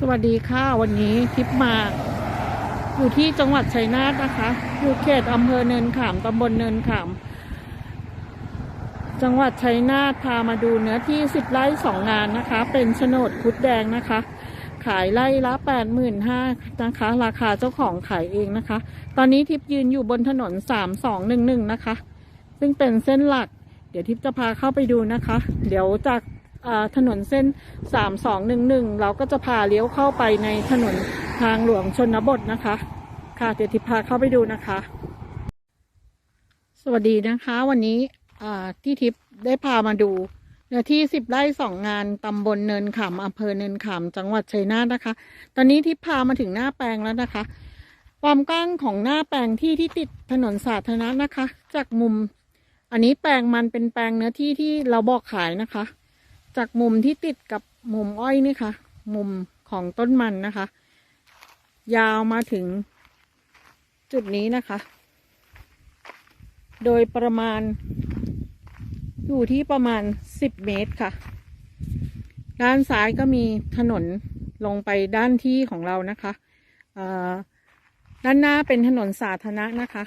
สวัสดีค่ะ วันนี้ทิปมา อยู่ที่จังหวัดชัยนาทนะคะ อยู่เขตอำเภอเนินขามตำบลเนินขาม จังหวัดชัยนาทพามาดูเนื้อที่สิบไร่สองงานนะคะ เป็นโฉนดคุดแดงนะคะ ขายไร่ละแปดหมื่นห้านะคะ ราคาเจ้าของขายเองนะคะ ตอนนี้ทิพย์ยืนอยู่บนถนนสามสองหนึ่งหนึ่งนะคะ ซึ่งเป็นเส้นหลัก เดี๋ยวทิพย์จะพาเข้าไปดูนะคะ เดี๋ยวจาก ถนนเส้นสามสองหนึ่งหนึ่งเราก็จะพาเลี้ยวเข้าไปในถนนทางหลวงชนบทนะคะ ค่ะเดี๋ยวทิพย์พาเข้าไปดูนะคะ สวัสดีนะคะวันนี้ที่ทิพย์ได้พามาดูเนื้อที่สิบไร่สองงานตำบลเนินขามอำเภอเนินขามจังหวัดชัยนาทนะคะ ตอนนี้ทิพย์พามาถึงหน้าแปลงแล้วนะคะ ความกว้างของหน้าแปลงที่ที่ติดถนนสาธารณะนะคะ จากมุม อันนี้แปลงมันเป็นแปลงเนื้อที่ที่เราบอกขายนะคะ จากมุมที่ติดกับมุมอ้อยนี่ค่ะ มุมของต้นมันนะคะ ยาวมาถึงจุดนี้นะคะ โดยประมาณ อยู่ที่ประมาณ 10 เมตรค่ะ ด้านซ้ายก็มีถนนลงไปด้านที่ของเรานะคะ ด้านหน้าเป็นถนนสาธารณะนะคะ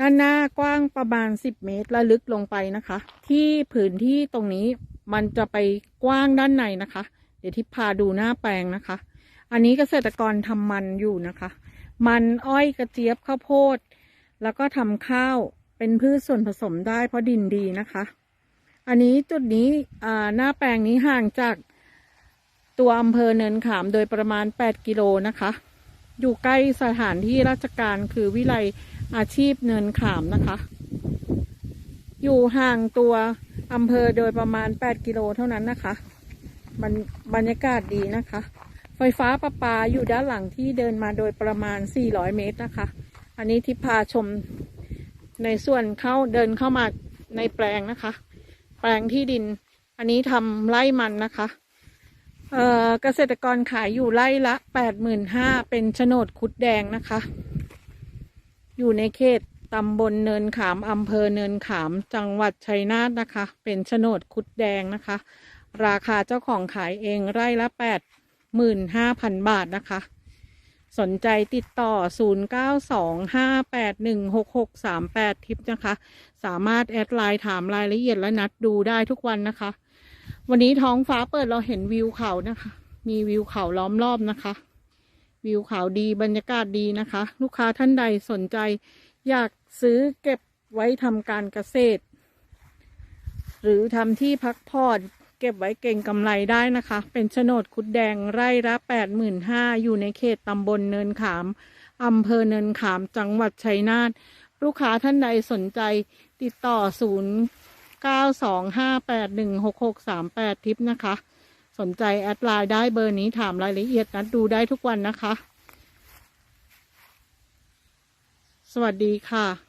ด้านหน้ากว้างประมาณ 10 เมตรและลึกลงไปนะคะ ที่ผืนที่ตรงนี้มันจะไปกว้างด้านในนะคะ เดี๋ยวที่พาดูหน้าแปลงนะคะ อันนี้เกษตรกรทำมันอยู่นะคะ มันอ้อยกระเจี๊ยบข้าวโพด แล้วก็ทำข้าวเป็นพืชส่วนผสมได้เพราะดินดีนะคะ อันนี้จุดนี้อ่าหน้าแปลงนี้ห่างจากตัวอำเภอเนินขามโดยประมาณ 8 กิโลนะคะ อยู่ใกล้สถานที่ราชการคือวิไล อาชีพเนินขามนะคะ อยู่ห่างตัวอำเภอโดยประมาณ 8 กิโลเท่านั้นนะคะบรบรรยากาศดีนะคะ ไฟฟ้าประปาอยู่ด้านหลังที่เดินมาโดยประมาณ 400 เมตรนะคะ อันนี้ที่พาชมในส่วนเข้าเดินเข้ามาในแปลงนะคะ แปลงที่ดิน อันนี้ทำไร่มันนะคะเอ่อเกษตรกรขายอยู่ไร่ละแปดหมื่นห้าเป็นโฉนดคุดแดงนะคะ อยู่ในเขตตำบลเนินขามอำเภอเนินขามจังหวัดชัยนาทนะคะ เป็นโฉนดคุดแดงนะคะ ราคาเจ้าของขายเองไร่ละแปดหมื่นห้าพันบาทนะคะ สนใจติดต่อ 0925816638 ทิปนะคะ สามารถแอดไลน์ถามรายละเอียดและนัดดูได้ทุกวันนะคะ วันนี้ท้องฟ้าเปิดเราเห็นวิวเขานะคะ มีวิวเขาล้อมรอบนะคะ วิวขาวดีบรรยากาศดีนะคะ ลูกค้าท่านใดสนใจ อยากซื้อเก็บไว้ทำการเกษตร หรือทำที่พักผ่อนเก็บไว้เก่งกำไรได้นะคะ เป็นโฉนดคุดแดงไร่ละแปดหมื่นห้าอยู่ในเขตตำบลเนินขามอำเภอเนินขามจังหวัดชัยนาทลูกค้าท่านใดสนใจติดต่อศูนย์เก้าสองห้าแปดหนึ่งหกหกสามแปดทิปนะคะ สนใจแอดไลน์ได้เบอร์นี้ถามรายละเอียดนัดดูได้ทุกวันนะคะ สวัสดีค่ะ